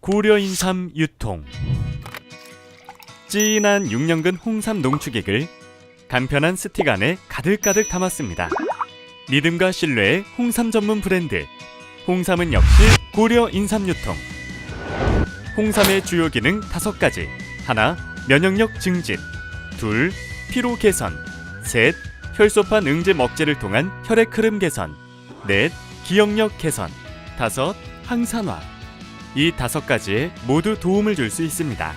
고려인삼 유통. 진한 6년근 홍삼 농축액을 간편한 스틱 안에 가득가득 담았습니다. 믿음과 신뢰의 홍삼 전문 브랜드. 홍삼은 역시 고려인삼 유통. 홍삼의 주요 기능 5가지. 하나 면역력 증진. 둘 피로 개선. 셋 혈소판 응집 억제를 통한 혈액 흐름 개선. 넷 기억력 개선. 다섯 항산화 이 다섯 가지에 모두 도움을 줄 수 있습니다.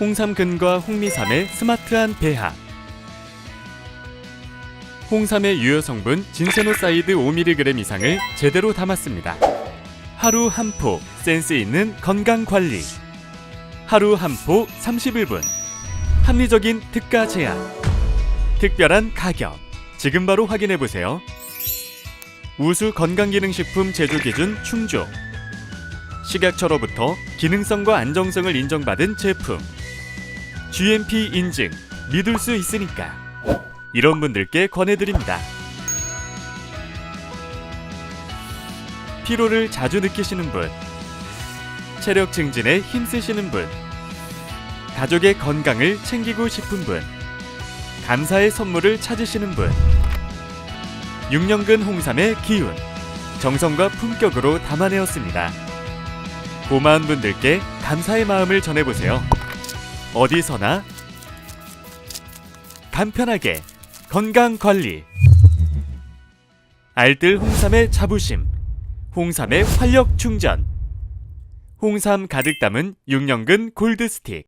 홍삼근과 홍미삼의 스마트한 배합 홍삼의 유효 성분 진세노사이드 5mg 이상을 제대로 담았습니다. 하루 한 포 센스 있는 건강 관리 하루 한 포 31분 합리적인 특가 제한 특별한 가격 지금 바로 확인해 보세요. 우수 건강기능식품 제조 기준 충족 식약처로부터 기능성과 안정성을 인정받은 제품 GMP 인증 믿을 수 있으니까 이런 분들께 권해드립니다. 피로를 자주 느끼시는 분, 체력 증진에 힘쓰시는 분, 가족의 건강을 챙기고 싶은 분, 감사의 선물을 찾으시는 분, 6년근 홍삼의 기운, 정성과 품격으로 담아내었습니다. 고마운 분들께 감사의 마음을 전해보세요. 어디서나 간편하게 건강 관리. 알뜰 홍삼의 자부심. 홍삼의 활력 충전. 홍삼 가득 담은 6년근 골드 스틱.